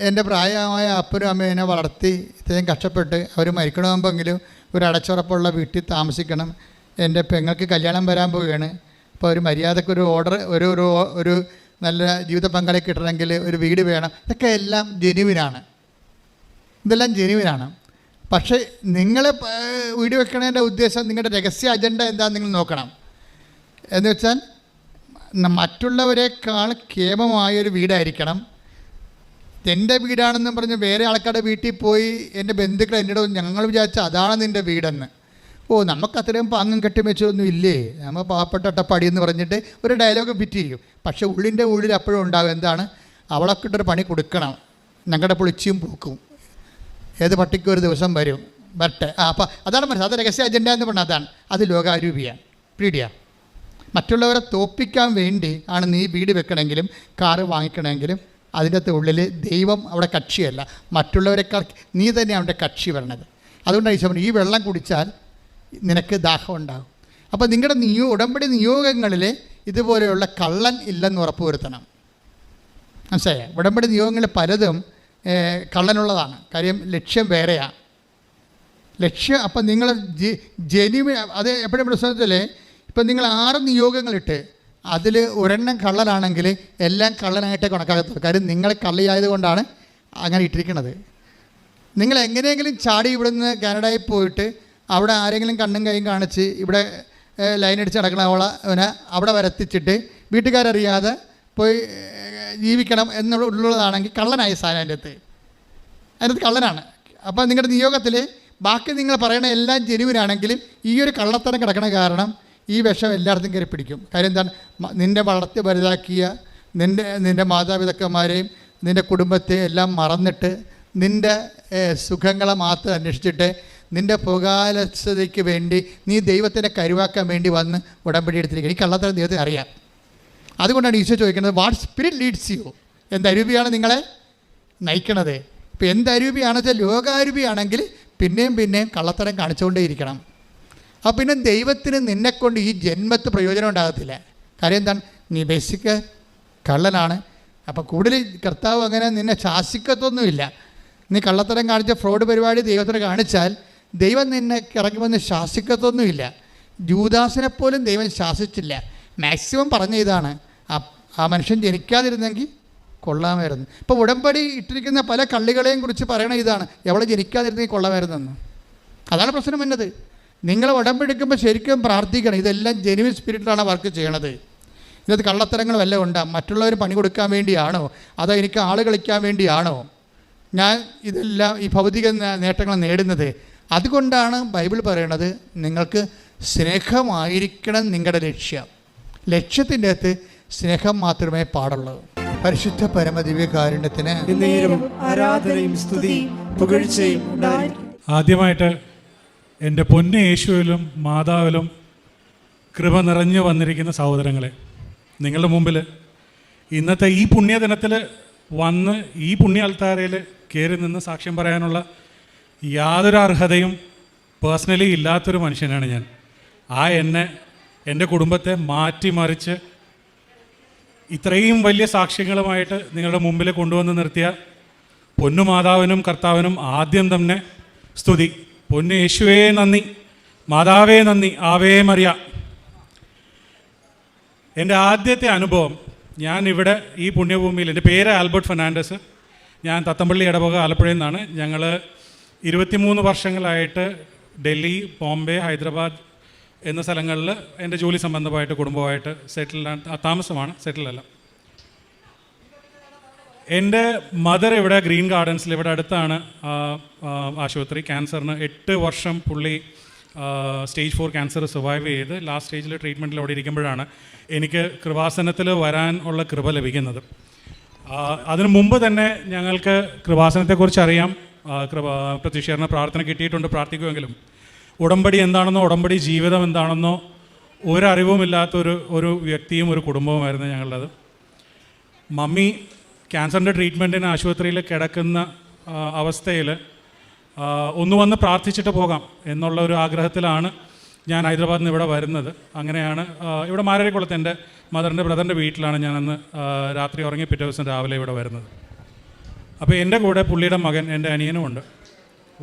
എന്റെ പ്രായമായ അപ്പനും അമ്മയും എന്നെ വളർത്തി ഇത്രയും കഷ്ടപ്പെട്ട് അവർ മരിക്കണമെങ്കിലും ഒരു അടച്ചുറപ്പുള്ള വീട്ടിൽ താമസിക്കണം. എന്റെ പെങ്ങൾക്ക് കല്യാണം വരാൻ പോവുകയാണ്. അപ്പോൾ ഒരു മര്യാദയ്ക്ക് ഒരു ഓർഡർ ഒരു ഒരു ഒരു നല്ല ജീവിത പങ്കാളി കിട്ടണമെങ്കിൽ ഒരു വീട് വേണം. ഇതൊക്കെ എല്ലാം ജെനുവിനാണ് ഇതെല്ലാം ജെനുവിനാണ് പക്ഷേ നിങ്ങൾ വീട് വെക്കണതിന്റെ ഉദ്ദേശം നിങ്ങളുടെ രഹസ്യ അജണ്ട എന്താണെന്ന് നിങ്ങൾ നോക്കണം. എന്ന് വെച്ചാൽ മറ്റുള്ളവരെക്കാൾ ക്ഷേമമായൊരു വീടായിരിക്കണം. എന്റെ വീടാണെന്ന് പറഞ്ഞ് വേറെ ആൾക്കാരുടെ വീട്ടിൽ പോയി എന്റെ ബന്ധുക്കൾ എന്നോട് ഞങ്ങൾ വിചാരിച്ച അതാണ് നിന്റെ വീടെന്ന്. ഓ നമുക്ക് അത്രയും പാങ്ങും കെട്ടി വെച്ചൊന്നും ഇല്ലേ? നമ്മൾ പാവപ്പെട്ട അട്ടപ്പാടി എന്ന് പറഞ്ഞിട്ട് ഒരു ഡയലോഗ് ഫിറ്റ് ചെയ്യും. പക്ഷേ ഉള്ളിന്റെ ഉള്ളിൽ അപ്പോഴും ഉണ്ടാവും എന്താണ്? അവളൊക്കെ ഇട്ടൊരു പണി കൊടുക്കണം. ഞങ്ങളുടെ പൊളിച്ചിയും പൂക്കും. ഏത് പട്ടിക്ക് ഒരു ദിവസം വരും. വരട്ടെ. ആ അപ്പം അതാണ് മനസ്സിൽ അത് രഹസ്യ അജണ്ട എന്ന് പറഞ്ഞാൽ അതാണ്. അത് ലോകാരൂപിയാണ്. പീഡിയ. മറ്റുള്ളവരെ തോപ്പിക്കാൻ വേണ്ടി ആണ് നീ വീട് വെക്കണമെങ്കിലും കാറ് വാങ്ങിക്കണമെങ്കിലും അതിന്റെ ഉള്ളിൽ ദൈവം അവിടെ കക്ഷിയല്ല. മറ്റുള്ളവരെക്കാൾ നീ തന്നെ അവന്റെ കക്ഷി വരണത്. അതുകൊണ്ടാണ് ഈശോ ഈ വെള്ളം കുടിച്ചാൽ നിനക്ക് ദാഹം ഉണ്ടാകും. അപ്പോൾ നിങ്ങളുടെ നിയോ ഉടമ്പടി നിയോഗങ്ങളിൽ ഇതുപോലെയുള്ള കള്ളൻ ഇല്ലെന്ന് ഉറപ്പുവരുത്തണം. മനസ്സിലായോ? ഉടമ്പടി നിയോഗങ്ങളിൽ പലതും കള്ളനുള്ളതാണ്. കാര്യം ലക്ഷ്യം വേറെയാണ്. ലക്ഷ്യം അപ്പം നിങ്ങൾ ജെനുവിൻ അത് എപ്പോഴും പ്രശ്നത്തിൽ ഇപ്പം നിങ്ങൾ ആറ് നിയോഗങ്ങളിട്ട് അതിൽ ഒരെണ്ണം കള്ളനാണെങ്കിൽ എല്ലാം കള്ളനായിട്ടേ കണക്കാക്കത്തു കാര്യം നിങ്ങൾ കള്ളിയായത് കൊണ്ടാണ് അങ്ങനെ ഇട്ടിരിക്കുന്നത്. നിങ്ങൾ എങ്ങനെയെങ്കിലും ചാടി ഇവിടെ നിന്ന് കാനഡയിൽ പോയിട്ട് അവിടെ ആരെങ്കിലും കണ്ണും കൈയും കാണിച്ച് ഇവിടെ ലൈൻ അടിച്ച് നടക്കണ അവളെ അവനെ അവിടെ വരത്തിച്ചിട്ട് വീട്ടുകാരറിയാതെ പോയി ജീവിക്കണം എന്നുള്ളതാണെങ്കിൽ കള്ളനായി സാധനം അതിന്റെ അകത്ത്. അതിനകത്ത് കള്ളനാണ്. അപ്പോൾ നിങ്ങളുടെ നിയോഗത്തിൽ ബാക്കി നിങ്ങൾ പറയണ എല്ലാം ജെനുവിനാണെങ്കിലും ഈ ഒരു കള്ളത്തരം കിടക്കണ കാരണം ഈ വിഷം എല്ലായിടത്തും കയറി പിടിക്കും. കാര്യം എന്താണ്? നിന്നെ വളർത്തി വലുതാക്കിയ നിന്റെ നിന്റെ മാതാപിതാക്കന്മാരെയും നിന്റെ കുടുംബത്തെ എല്ലാം മറന്നിട്ട് നിന്റെ സുഖങ്ങളെ മാത്രം അന്വേഷിച്ചിട്ട് നിന്റെ പുകാലസ്ഥതയ്ക്ക് വേണ്ടി നീ ദൈവത്തിനെ കരുവാക്കാൻ വേണ്ടി വന്ന് ഉടമ്പടി എടുത്തിരിക്കുക. ഈ കള്ളത്തരം ദൈവത്തെ അറിയാം. അതുകൊണ്ടാണ് ഈശോ ചോദിക്കുന്നത് വാട്ട് സ്പിരിറ്റ് ലീഡ്സ് യു? എന്ത് അരൂപിയാണ് നിങ്ങളെ നയിക്കണത്? ഇപ്പം എന്ത് അരൂപിയാണെന്ന് വെച്ചാൽ ലോകാരൂപിയാണെങ്കിൽ പിന്നെയും പിന്നെയും കള്ളത്തരം കാണിച്ചുകൊണ്ടേയിരിക്കണം. അപ്പോൾ പിന്നെ ദൈവത്തിന് നിന്നെക്കൊണ്ട് ഈ ജന്മത്ത് പ്രയോജനം ഉണ്ടാകത്തില്ല. കാര്യം എന്താണ്? നീ ബേസിക്ക് കള്ളനാണ്. അപ്പോൾ കൂടുതൽ കർത്താവ് അങ്ങനെ നിന്നെ ശാസിക്കത്തൊന്നുമില്ല. നീ കള്ളത്തരം കാണിച്ച ഫ്രോഡ് പരിപാടി ദൈവത്തിന് കാണിച്ചാൽ ദൈവം നിന്നെ ഇറങ്ങി ശാസിക്കത്തൊന്നുമില്ല. ജൂദാസിനെ പോലും ദൈവം ശാസിച്ചില്ല. മാക്സിമം പറഞ്ഞ ഇതാണ്. ആ മനുഷ്യൻ ജനിക്കാതിരുന്നെങ്കിൽ കൊള്ളാമായിരുന്നു. ഇപ്പോൾ ഉടമ്പടി ഇട്ടിരിക്കുന്ന പല കള്ളികളെയും കുറിച്ച് പറയണ ഇതാണ്. എവിടെ ജനിക്കാതിരുന്നെങ്കിൽ കൊള്ളാമായിരുന്നെന്ന്. അതാണ് പ്രശ്നം വന്നത്. നിങ്ങൾ ഉടമ്പെടുക്കുമ്പോൾ ശരിക്കും പ്രാർത്ഥിക്കണം. ഇതെല്ലാം ജെനുവിൻ സ്പിരിറ്റിലാണ് വർക്ക് ചെയ്യണത്. ഇതിനകത്ത് കള്ളത്തരങ്ങൾ എല്ലാം ഉണ്ടാ? മറ്റുള്ളവർ പണി കൊടുക്കാൻ വേണ്ടിയാണോ? അതോ എനിക്ക് ആൾ കളിക്കാൻ വേണ്ടിയാണോ? ഞാൻ ഇതെല്ലാം ഈ ഭൗതിക നേട്ടങ്ങൾ നേടുന്നത്. അതുകൊണ്ടാണ് ബൈബിൾ പറയണത് നിങ്ങൾക്ക് സ്നേഹമായിരിക്കണം നിങ്ങളുടെ ലക്ഷ്യം. ലക്ഷ്യത്തിന്റെ അകത്ത് സ്നേഹം മാത്രമേ പാടുള്ളൂ. പരിശുദ്ധ പരമദിവ്യകാരുണ്യത്തിന് ആരാധനയും സ്തുതിയും പുകഴ്ചയും ഉണ്ടായിരിക്കും. ആദ്യമായിട്ട് എന്റെ പൊന്നു യേശുവിലും മാതാവിലും കൃപ നിറഞ്ഞു വന്നിരിക്കുന്ന സഹോദരങ്ങളെ നിങ്ങളുടെ മുമ്പിൽ ഇന്നത്തെ ഈ പുണ്യദിനത്തിൽ വന്ന് ഈ പുണ്യ അൽത്താരയിൽ കയറി നിന്ന് സാക്ഷ്യം പറയാനുള്ള യാതൊരു അർഹതയും പേഴ്സണലി ഇല്ലാത്തൊരു മനുഷ്യനാണ് ഞാൻ. ആ എന്നെ എന്റെ കുടുംബത്തെ മാറ്റിമറിച്ച് ഇത്രയും വലിയ സാക്ഷ്യങ്ങളുമായിട്ട് നിങ്ങളുടെ മുമ്പിൽ കൊണ്ടുവന്ന് നിർത്തിയ പൊന്നുമാതാവിനും കർത്താവിനും ആദ്യം തന്നെ സ്തുതി. പൊന്നു യേശുവേ നന്ദി. മാതാവേ നന്ദി. ആവേ മറിയ. എന്റെ ആദ്യത്തെ അനുഭവം ഞാൻ ഇവിടെ ഈ പുണ്യഭൂമിയിൽ എന്റെ പേര് ആൽബർട്ട് ഫെർണാണ്ടസ്. ഞാൻ തത്തമ്പള്ളി ഇടവക ആലപ്പുഴയിൽ നിന്നാണ്. ഞങ്ങൾ ഇരുപത്തിമൂന്ന് വർഷങ്ങളായിട്ട് ഡൽഹി ബോംബെ ഹൈദരാബാദ് എന്ന സ്ഥലങ്ങളിൽ എന്റെ ജോലി സംബന്ധമായിട്ട് കുടുംബമായിട്ട് സെറ്റിൽ താമസമാണ് സെറ്റിലല്ല എന്റെ മദർ ഇവിടെ ഗ്രീൻ ഗാർഡൻസിൽ ഇവിടെ അടുത്താണ് ആശുപത്രി. ക്യാൻസറിന് എട്ട് വർഷം പുള്ളി സ്റ്റേജ് ഫോർ ക്യാൻസർ സർവൈവ് ചെയ്ത് ലാസ്റ്റ് സ്റ്റേജിൽ ട്രീറ്റ്മെന്റിൽ അവിടെ ഇരിക്കുമ്പോഴാണ് എനിക്ക് കൃപാസനത്തിൽ വരാൻ ഉള്ള കൃപ ലഭിക്കുന്നത്. അതിനു മുമ്പ് തന്നെ ഞങ്ങൾക്ക് കൃപാസനത്തെക്കുറിച്ച് അറിയാം. കൃപ പ്രാർത്ഥന കിട്ടിയിട്ടുണ്ട് പ്രാർത്ഥിക്കുമെങ്കിലും. ഉടമ്പടി എന്താണെന്നോ ഉടമ്പടി ജീവിതം എന്താണെന്നോ ഒരറിവുമില്ലാത്തൊരു ഒരു വ്യക്തിയും ഒരു കുടുംബവുമായിരുന്നു ഞങ്ങളുടേത്. മമ്മി ക്യാൻസറിന്റെ ട്രീറ്റ്മെന്റിന് ആശുപത്രിയിൽ കിടക്കുന്ന അവസ്ഥയിൽ ഒന്ന് വന്ന് പ്രാർത്ഥിച്ചിട്ട് പോകാം എന്നുള്ള ഒരു ആഗ്രഹത്തിലാണ് ഞാൻ ഹൈദരാബാദിൽ നിന്ന് ഇവിടെ വരുന്നത്. അങ്ങനെയാണ് ഇവിടെ മാരാരിക്കുളത്ത് എന്റെ മദറിന്റെ ബ്രദറിന്റെ വീട്ടിലാണ് ഞാൻ അന്ന് രാത്രി ഉറങ്ങി പിറ്റേ ദിവസം രാവിലെ ഇവിടെ വരുന്നത്. അപ്പോൾ എന്റെ കൂടെ പുള്ളിയുടെ മകൻ എന്റെ അനിയനും ഉണ്ട്.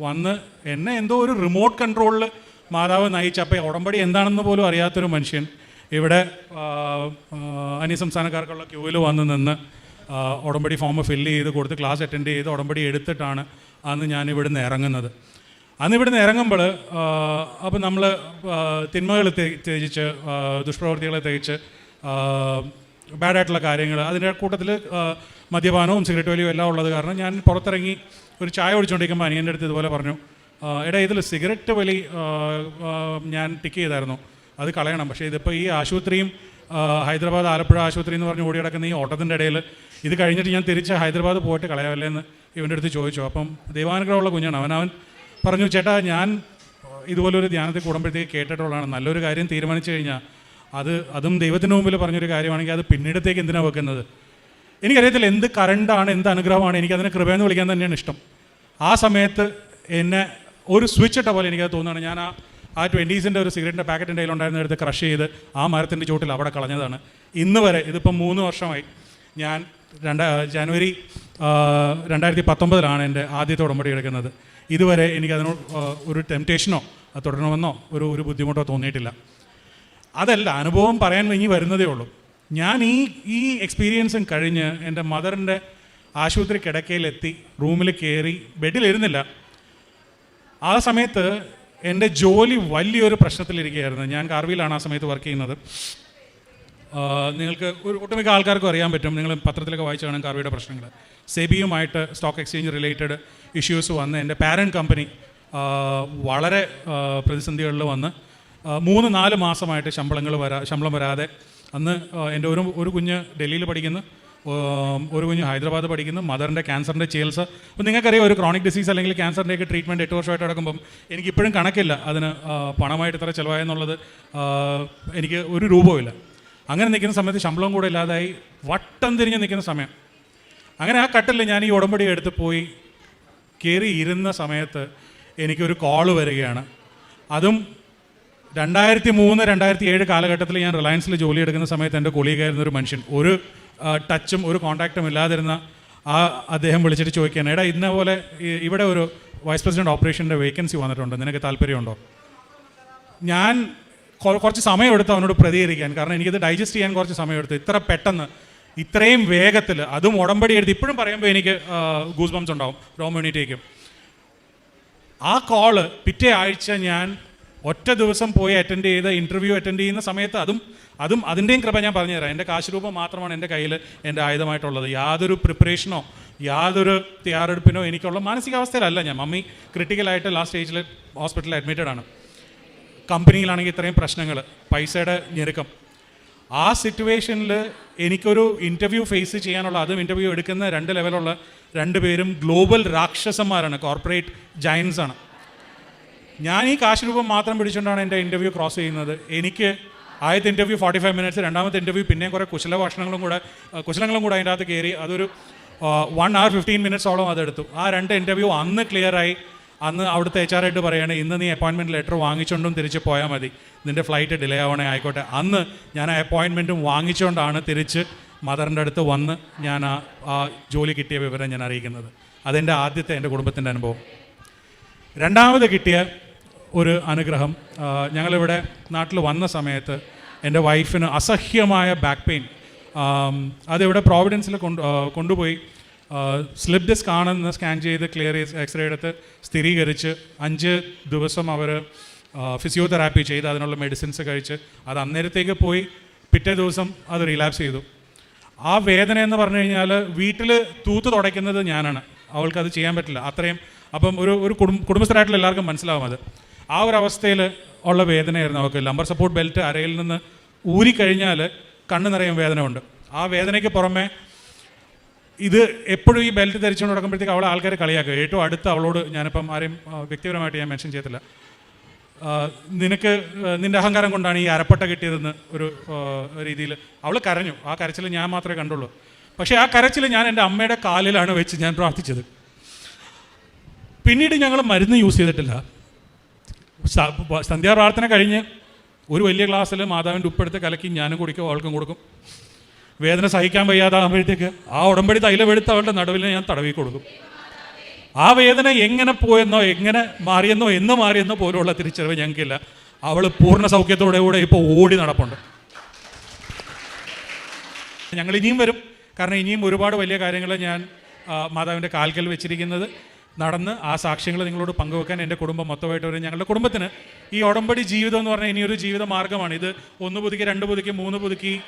വന്ന് എന്നെ എന്തോ ഒരു റിമോട്ട് കൺട്രോളിൽ മാതാവ് നയിച്ച് അപ്പോൾ ഉടമ്പടി എന്താണെന്ന് പോലും അറിയാത്തൊരു മനുഷ്യൻ ഇവിടെ അന്യസംസ്ഥാനക്കാർക്കുള്ള ക്യൂവിൽ വന്ന് നിന്ന് ഉടമ്പടി ഫോം ഫില്ല് ചെയ്ത് കൊടുത്ത് ക്ലാസ് അറ്റൻഡ് ചെയ്ത് ഉടമ്പടി എടുത്തിട്ടാണ് അന്ന് ഞാൻ ഇവിടുന്ന് ഇറങ്ങുന്നത്. അന്ന് ഇവിടുന്ന് ഇറങ്ങുമ്പോൾ അപ്പോൾ നമ്മൾ തിന്മകൾ തേജിച്ച് ദുഷ്പ്രവൃത്തികളെ തേച്ച് ബാഡായിട്ടുള്ള കാര്യങ്ങൾ അതിന്റെ കൂട്ടത്തിൽ മദ്യപാനവും സിഗരറ്റ് വലിയും എല്ലാം ഉള്ളത് കാരണം ഞാൻ പുറത്തിറങ്ങി ഒരു ചായ കുടിച്ചുകൊണ്ടിരിക്കുമ്പോൾ അനിയന്റെ അടുത്ത് ഇതുപോലെ പറഞ്ഞു എടാ ഇതിൽ സിഗരറ്റ് വലി ഞാൻ ടിക്ക് ചെയ്തായിരുന്നു. അത് കളയണം. പക്ഷേ ഇതിപ്പോൾ ഈ ആശുപത്രിയും ഹൈദരാബാദ് ആലപ്പുഴ ആശുപത്രി എന്ന് പറഞ്ഞ് ഓടി കിടക്കുന്ന ഈ ഓട്ടത്തിന്റെ ഇടയിൽ ഇത് കഴിഞ്ഞിട്ട് ഞാൻ തിരിച്ച് ഹൈദരാബാദ് പോയിട്ട് കളയാമല്ലേ എന്ന് ഇവന്റെ അടുത്ത് ചോദിച്ചു. അപ്പം ദൈവാനുഗ്രഹമുള്ള കുഞ്ഞാണ്. അവൻ അവൻ പറഞ്ഞു ചേട്ടാ ഞാൻ ഇതുപോലൊരു ധ്യാനത്തിൽ കൂടുമ്പോഴത്തേക്ക് കേട്ടിട്ടുള്ളതാണ്. നല്ലൊരു കാര്യം തീരുമാനിച്ചു കഴിഞ്ഞാൽ അത് അതും ദൈവത്തിന് മുമ്പിൽ പറഞ്ഞൊരു കാര്യമാണെങ്കിൽ അത് പിന്നീടത്തേക്ക് എന്തിനാണ് വെക്കുന്നത്? എനിക്കറിയത്തില്ല എന്ത് കറണ്ടാണ് എന്ത് അനുഗ്രഹമാണ്. എനിക്കതിനെ കൃപയെന്ന് വിളിക്കാൻ തന്നെയാണ് ഇഷ്ടം. ആ സമയത്ത് എന്നെ ഒരു സ്വിച്ച് ഇട്ട പോലെ എനിക്കത് തോന്നുകയാണ്. ഞാൻ ആ ആ ട്വന്റീസിന്റെ ഒരു സിഗരറ്റിന്റെ പാക്കറ്റ് എന്റെ കയ്യിലുണ്ടായിരുന്ന എടുത്ത് ക്രഷ് ചെയ്ത് ആ മരത്തിന്റെ ചുവട്ടിൽ അവിടെ കളഞ്ഞതാണ്. ഇന്ന് വരെ ഇതിപ്പം മൂന്ന് വർഷമായി ഞാൻ രണ്ട ജനുവരി രണ്ടായിരത്തി പത്തൊമ്പതിലാണ് എന്റെ ആദ്യത്തെ ഉടമ്പടി എടുക്കുന്നത്. ഇതുവരെ എനിക്കതിനോട് ഒരു ടെംപ്റ്റേഷനോ തുടരണമെന്നോ ഒരു ഒരു ബുദ്ധിമുട്ടോ തോന്നിയിട്ടില്ല. അതല്ല അനുഭവം പറയാൻ ഇനി വരുന്നതേ ഉള്ളൂ. ഞാൻ ഈ ഈ എക്സ്പീരിയൻസും കഴിഞ്ഞ് എന്റെ മദറിന്റെ ആശുപത്രി കിടക്കയിലെത്തി റൂമിൽ കയറി ബെഡിലിരുന്നില്ല. ആ സമയത്ത് എന്റെ ജോലി വലിയൊരു പ്രശ്നത്തിലിരിക്കുകയായിരുന്നു. ഞാൻ കാർവിയിലാണ് ആ സമയത്ത് വർക്ക് ചെയ്യുന്നത്. നിങ്ങൾക്ക് ഒരു ഒട്ടുമിക്ക ആൾക്കാർക്കും അറിയാൻ പറ്റും. നിങ്ങൾ പത്രത്തിലൊക്കെ വായിച്ചു കാണാൻ കാർവിയുടെ പ്രശ്നങ്ങൾ. സെബിയുമായിട്ട് സ്റ്റോക്ക് എക്സ്ചേഞ്ച് റിലേറ്റഡ് ഇഷ്യൂസ് വന്ന് എന്റെ പാരന്റ് കമ്പനി വളരെ പ്രതിസന്ധികളിൽ വന്ന് മൂന്ന് നാല് മാസമായിട്ട് ശമ്പളങ്ങൾ വരാ ശമ്പളം വരാതെ അന്ന് എന്റെ ഒരു ഒരു കുഞ്ഞ് ഡൽഹിയിൽ പഠിക്കുന്നു. ഒരു കുഞ്ഞ് ഹൈദരാബാദ് പഠിക്കുന്നു മദറിന്റെ ക്യാൻസറിന്റെ ചികിത്സ. അപ്പോൾ നിങ്ങൾക്കറിയാം ഒരു ക്രോണിക് ഡിസീസ് അല്ലെങ്കിൽ ക്യാൻസറിന്റെയൊക്കെ ട്രീറ്റ്മെന്റ് എട്ട് വർഷമായിട്ട് നടക്കുമ്പം എനിക്ക് ഇപ്പോഴും കണക്കില്ല അതിന് പണമായിട്ട് ഇത്ര ചിലവായെന്നുള്ളത്. എനിക്ക് ഒരു രൂപവുമില്ല അങ്ങനെ നിൽക്കുന്ന സമയത്ത് ശമ്പളം കൂടെ ഇല്ലാതായി വട്ടം തിരിഞ്ഞ് നിൽക്കുന്ന സമയം. അങ്ങനെ ആ കട്ടിൽ ഞാൻ ഈ ഉടമ്പടി എടുത്ത് പോയി കയറി ഇരുന്ന സമയത്ത് എനിക്കൊരു കോൾ വരികയാണ്. അതും രണ്ടായിരത്തി മൂന്ന് രണ്ടായിരത്തി ഏഴ് കാലഘട്ടത്തിൽ ഞാൻ റിലയൻസിൽ ജോലി എടുക്കുന്ന സമയത്ത് എന്റെ കൊളീഗായിരുന്ന ഒരു മനുഷ്യൻ ഒരു ടച്ചും ഒരു കോൺടാക്റ്റും ഇല്ലാതിരുന്ന ആ അദ്ദേഹം വിളിച്ചിട്ട് ചോദിക്കുകയാണ് എടാ ഇന്ന പോലെ ഇവിടെ ഒരു വൈസ് പ്രസിഡന്റ് ഓപ്പറേഷന്റെ വേക്കൻസി വന്നിട്ടുണ്ട്. നിനക്ക് താല്പര്യമുണ്ടോ? ഞാൻ കുറച്ച് സമയമെടുത്ത് അവനോട് പ്രതികരിക്കാൻ. കാരണം എനിക്കത് ഡൈജസ്റ്റ് ചെയ്യാൻ കുറച്ച് സമയമെടുത്തു ഇത്ര പെട്ടെന്ന് ഇത്രയും വേഗത്തിൽ അതും ഉടമ്പടി എടുത്ത് ഇപ്പോഴും പറയുമ്പോൾ എനിക്ക് ഗൂസ് ബംസ് ഉണ്ടാവും. രോമണിറ്റേക്കും ആ കോൾ പിറ്റേ ആഴ്ച ഞാൻ ഒറ്റ ദിവസം പോയി അറ്റൻഡ് ചെയ്ത ഇന്റർവ്യൂ അറ്റൻഡ് ചെയ്യുന്ന സമയത്ത് അതും അതും അതിന്റെയും കൃപ ഞാൻ പറഞ്ഞു പറഞ്ഞുതരാം. എന്റെ കാശ് രൂപം മാത്രമാണ് എന്റെ കയ്യിൽ എന്റെ ആയുധമായിട്ടുള്ളത്. യാതൊരു പ്രിപ്പറേഷനോ യാതൊരു തയ്യാറെടുപ്പിനോ എനിക്കുള്ള മാനസികാവസ്ഥയിലല്ല ഞാൻ. മമ്മി ക്രിട്ടിക്കലായിട്ട് ലാസ്റ്റ് സ്റ്റേജിൽ ഹോസ്പിറ്റലിൽ അഡ്മിറ്റഡ് ആണ്. കമ്പനിയിലാണെങ്കിൽ ഇത്രയും പ്രശ്നങ്ങൾ പൈസയുടെ ഞെരുക്കം. ആ സിറ്റുവേഷനിൽ എനിക്കൊരു ഇന്റർവ്യൂ ഫേസ് ചെയ്യാനുള്ള അതും ഇന്റർവ്യൂ എടുക്കുന്ന രണ്ട് ലെവലുള്ള രണ്ട് പേരും ഗ്ലോബൽ രാക്ഷസന്മാരാണ് കോർപ്പറേറ്റ് ജയൻസ് ആണ്. ഞാൻ ഈ കാശ് രൂപം മാത്രം പിടിച്ചുകൊണ്ടാണ് എന്റെ ഇന്റർവ്യൂ ക്രോസ് ചെയ്യുന്നത്. എനിക്ക് ആദ്യത്തെ ഇന്റർവ്യൂ ഫോർട്ടി ഫൈവ് മിനിറ്റ്സ് രണ്ടാമത്തെ ഇന്റർവ്യൂ പിന്നെയും കുറേ കുശല ഭക്ഷണങ്ങളും കൂടെ കുശലങ്ങളും കൂടെ അതിന്റെ അകത്ത് കയറി. അതൊരു വൺ അവർ ഫിഫ്റ്റീൻ മിനിറ്റ്സോളം അതെടുത്തു. ആ രണ്ട് ഇന്റർവ്യൂ അന്ന് ക്ലിയറായി അന്ന് അവിടുത്തെ എച്ച് ആർ ആയിട്ട് പറയുകയാണ് ഇന്ന് നീ അപ്പോയിൻമെന്റ് ലെറ്റർ വാങ്ങിച്ചുകൊണ്ടും തിരിച്ച് പോയാൽ മതി. നിന്റെ ഫ്ലൈറ്റ് ഡിലേ ആവണേ ആയിക്കോട്ടെ. അന്ന് ഞാൻ ആ അപ്പോയിൻമെന്റും വാങ്ങിച്ചുകൊണ്ടാണ് തിരിച്ച് മദറിന്റെ അടുത്ത് വന്ന് ഞാൻ ആ ആ ജോലി കിട്ടിയ വിവരം ഞാൻ അറിയിക്കുന്നത്. അതെന്റെ ആദ്യത്തെ എന്റെ കുടുംബത്തിന്റെ അനുഭവം. രണ്ടാമത് കിട്ടിയ ഒരു അനുഗ്രഹം. ഞങ്ങളിവിടെ നാട്ടിൽ വന്ന സമയത്ത് എന്റെ വൈഫിന് അസഹ്യമായ ബാക്ക് പെയിൻ അതിവിടെ പ്രോവിഡൻസിൽ കൊണ്ട് കൊണ്ടുപോയി. സ്ലിപ്പ് ഡിസ്ക് ആണെന്ന് സ്കാൻ ചെയ്ത് ക്ലിയർ ചെയ്ത് എക്സ്റേ എടുത്ത് സ്ഥിരീകരിച്ച് അഞ്ച് ദിവസം അവർ ഫിസിയോതെറാപ്പി ചെയ്ത് അതിനുള്ള മെഡിസിൻസ് കഴിച്ച് അത് അന്നേരത്തേക്ക് പോയി പിറ്റേ ദിവസം അത് റിലാപ്സ് ചെയ്തു. ആ വേദന എന്ന് പറഞ്ഞു കഴിഞ്ഞാൽ വീട്ടിൽ തൂത്ത് തുടയ്ക്കുന്നത് ഞാനാണ്. അത് ചെയ്യാൻ പറ്റില്ല. അത്രയും അപ്പം ഒരു ഒരു കുടുംബ കുടുംബസ്ഥരായിട്ടുള്ള എല്ലാവർക്കും മനസ്സിലാവും അത്. ആ ഒരു അവസ്ഥയിൽ ഉള്ള വേദനയായിരുന്നു അവർക്ക്. ലംബർ സപ്പോർട്ട് ബെൽറ്റ് അരയിൽ നിന്ന് ഊരിക്കഴിഞ്ഞാൽ കണ്ണ് നിറയും വേദന ഉണ്ട് ആ വേദനയ്ക്ക് പുറമെ ഇത് എപ്പോഴും ഈ ബെൽറ്റ് ധരിച്ചുകൊണ്ട് നടക്കുമ്പോഴത്തേക്ക് അവളെ ആൾക്കാർ കളിയാക്കുക. ഏറ്റവും അടുത്ത് അവളോട് ഞാനിപ്പം ആരെയും വ്യക്തിപരമായിട്ട് ഞാൻ മെൻഷൻ ചെയ്തില്ല നിനക്ക് നിന്റെ അഹങ്കാരം കൊണ്ടാണ് ഈ അരപ്പട്ട കിട്ടിയതെന്ന് ഒരു രീതിയിൽ അവൾ കരഞ്ഞു. ആ കരച്ചിൽ ഞാൻ മാത്രമേ കണ്ടുള്ളൂ. പക്ഷേ ആ കരച്ചിൽ ഞാൻ എന്റെ അമ്മയുടെ കാലിലാണ് വെച്ച് ഞാൻ പ്രാർത്ഥിച്ചത്. പിന്നീട് ഞങ്ങൾ മരുന്ന് യൂസ് ചെയ്തിട്ടില്ല. സന്ധ്യാപ്രാർത്ഥന കഴിഞ്ഞ് ഒരു വലിയ ക്ലാസ്സിൽ മാതാവിന്റെ ഉപ്പെടുത്ത് കലക്കി ഞാനും കുടിക്കും അവൾക്കും കൊടുക്കും. വേദന സഹിക്കാൻ വയ്യാതാകുമ്പോഴത്തേക്ക് ആ ഉടമ്പടി തൈലമെടുത്ത് അവളുടെ നടുവിൽ ഞാൻ തടവി കൊടുക്കും. ആ വേദന എങ്ങനെ പോയെന്നോ എങ്ങനെ മാറിയെന്നോ എന്ന് മാറിയെന്നോ പോലുള്ള തിരിച്ചറിവ് ഞങ്ങൾക്കില്ല. അവൾ പൂർണ സൗഖ്യത്തോടെ കൂടെ ഇപ്പോൾ ഓടി നടപ്പുണ്ട്. ഞങ്ങൾ ഇനിയും വരും. കാരണം ഇനിയും ഒരുപാട് വലിയ കാര്യങ്ങൾ ഞാൻ മാതാവിന്റെ കാൽക്കൽ വെച്ചിരിക്കുന്നത് നടന്ന് ആ സാക്ഷ്യങ്ങൾ നിങ്ങളോട് പങ്കുവെക്കാൻ എന്റെ കുടുംബം മൊത്തമായിട്ട് വരും. ഞങ്ങളുടെ കുടുംബത്തിന് ഈ ഉടമ്പടി ജീവിതം എന്ന് പറഞ്ഞാൽ ഇനിയൊരു ജീവിത മാർഗമാണ് ഇത് ഒന്ന് പുതുക്കി രണ്ട് പുതുക്കി മൂന്ന് പുതുക്കി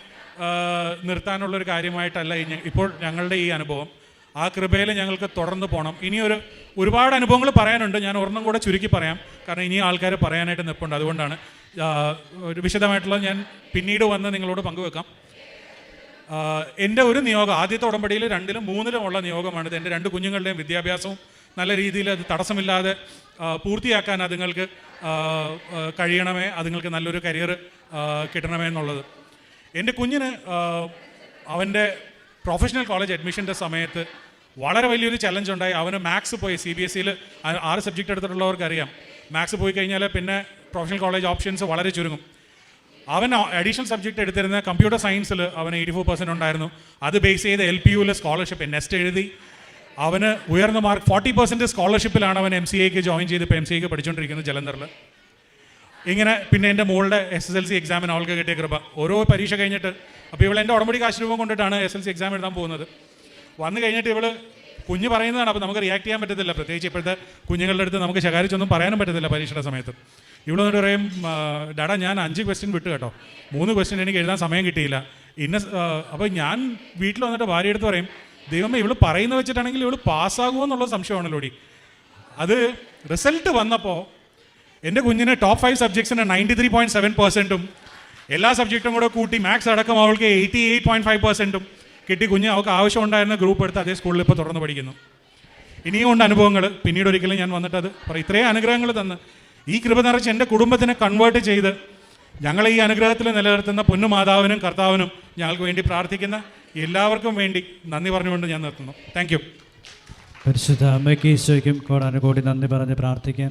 നിർത്താനുള്ളൊരു കാര്യമായിട്ടല്ല ഇപ്പോൾ ഞങ്ങളുടെ ഈ അനുഭവം. ആ കൃപയിൽ ഞങ്ങൾക്ക് തുടർന്ന് പോകണം ഇനിയൊരു ഒരുപാട് അനുഭവങ്ങൾ പറയാനുണ്ട്. ഞാൻ ഒരെണ്ണം കൂടെ ചുരുക്കി പറയാം. കാരണം ഇനി ആൾക്കാർ പറയാനായിട്ട് നിൽപ്പുണ്ട്. അതുകൊണ്ടാണ് ഒരു വിശദമായിട്ടുള്ള ഞാൻ പിന്നീട് വന്ന് നിങ്ങളോട് പങ്കുവെക്കാം. എന്റെ ഒരു നിയോഗം ആദ്യത്തെ ഉടമ്പടിയിൽ രണ്ടിലും മൂന്നിലും ഉള്ള നിയോഗമാണിത്. എന്റെ രണ്ട് കുഞ്ഞുങ്ങളുടെയും വിദ്യാഭ്യാസവും നല്ല രീതിയിൽ അത് തടസ്സമില്ലാതെ പൂർത്തിയാക്കാൻ അതുങ്ങൾക്ക് കഴിയണമേ അതുങ്ങൾക്ക് നല്ലൊരു കരിയർ കിട്ടണമേ എന്നുള്ളത്. എന്റെ കുഞ്ഞിന് അവന്റെ പ്രൊഫഷണൽ കോളേജ് അഡ്മിഷന്റെ സമയത്ത് വളരെ വലിയൊരു ചലഞ്ച് ഉണ്ടായി അവന് മാത്സ് പോയി സി ബി എസ് സിയിൽ ആറ് സബ്ജക്റ്റ് എടുത്തിട്ടുള്ളവർക്ക് അറിയാം മാത്സ് പോയി കഴിഞ്ഞാൽ പിന്നെ പ്രൊഫഷണൽ കോളേജ് ഓപ്ഷൻസ് വളരെ ചുരുങ്ങും. അവൻ അഡീഷണൽ സബ്ജക്റ്റ് എടുത്തിരുന്ന കമ്പ്യൂട്ടർ സയൻസിൽ അവൻ എയ്റ്റി ഫോർ പെർസെന്റ് ഉണ്ടായിരുന്നു. അത് ബേസ് ചെയ്ത് എൽ പി യുവിൽ സ്കോളർഷിപ്പ് നെസ്റ്റ് എഴുതി. അവന് ഉയർന്ന മാർക്ക് ഫോർട്ടി പെർസെന്റ് സ്കോളർഷിപ്പിലാണ് അവൻ എം സി എക്ക് ജോയിൻ ചെയ്ത് ഇപ്പോൾ എം സി എക്ക് പഠിച്ചുകൊണ്ടിരിക്കുന്നത് ജലന്ധറിൽ ഇങ്ങനെ പിന്നെ എന്റെ മോളുടെ എസ് എസ് എൽ സി എക്സാമിന് അവൾക്ക് കിട്ടിയ കൃപ. ഓരോ പരീക്ഷ കഴിഞ്ഞിട്ട് അപ്പോൾ ഇവൾ എന്റെ ഉടമ്പടി കാശ് രൂപം കൊണ്ടിട്ടാണ് എസ് എൽ സി എക്സാം എഴുതാൻ പോകുന്നത്. വന്നു കഴിഞ്ഞിട്ട് ഇവൾ കുഞ്ഞ് പറയുന്നതാണ് അപ്പോൾ നമുക്ക് റിയാക്ട് ചെയ്യാൻ പറ്റത്തില്ല. പ്രത്യേകിച്ച് ഇപ്പോഴത്തെ കുഞ്ഞുങ്ങളുടെ അടുത്ത് നമുക്ക് ശകാരിച്ചൊന്നും പറയാനും പറ്റത്തില്ല പരീക്ഷയുടെ സമയത്ത്. ഇവിടെ വന്നിട്ട് പറയും "ആ, ഡാഡാ ഞാൻ അഞ്ച് ക്വസ്റ്റ്യൻ വിട്ടു കേട്ടോ. മൂന്ന് ക്വസ്റ്റ്യൻ എനിക്ക് എഴുതാൻ സമയം കിട്ടിയില്ല. ഇന്ന അപ്പോൾ ഞാൻ വീട്ടിൽ വന്നിട്ട് ഭാര്യ എടുത്ത് പറയും ദൈവമേ ഇവൾ പറയുന്നത് വെച്ചിട്ടാണെങ്കിൽ ഇവൾ പാസ്സാകുമോ എന്നുള്ള സംശയമാണല്ലോ ഡി അത് റിസൾട്ട് വന്നപ്പോൾ എന്റെ കുഞ്ഞിന് ടോപ്പ് ഫൈവ് സബ്ജക്ട്സിന് നയന്റി ത്രീ പോയിന്റ് സെവൻ പെർസെന്റും എല്ലാ സബ്ജക്റ്റും കൂടെ കൂട്ടി മാത്സ് അടക്കം അവൾക്ക് എയ്റ്റി എയ്റ്റ് പോയിന്റ് ഫൈവ് പെർസെന്റും കിട്ടി. കുഞ്ഞ് അവൾക്ക് ആവശ്യമുണ്ടായിരുന്ന ഗ്രൂപ്പ് എടുത്ത് അതേ സ്കൂളിൽ ഇപ്പോൾ തുടർന്ന് പഠിക്കുന്നു. ഇനിയും ഉണ്ട് അനുഭവങ്ങൾ പിന്നീട് ഒരിക്കലും ഞാൻ വന്നിട്ട് അത് പറയും ഇത്രയും അനുഗ്രഹങ്ങൾ തന്ന്. ഈ കൃപ നിറച്ച് എന്റെ കുടുംബത്തിനെ കൺവേർട്ട് ചെയ്ത് ഞങ്ങളെ ഈ അനുഗ്രഹത്തിൽ നിലനിർത്തുന്ന പൊന്നുമാതാവിനും കർത്താവിനും ഞങ്ങൾക്ക് വേണ്ടി പ്രാർത്ഥിക്കുന്ന എല്ലാവർക്കും വേണ്ടി നന്ദി പറഞ്ഞുകൊണ്ട് ഞാൻ നിർത്തുന്നു. താങ്ക് യു പരിശുദ്ധ അമ്മയ്ക്ക് ഈശോയ്ക്കും കോടാനുകൂടി നന്ദി പറഞ്ഞ് പ്രാർത്ഥിക്കാം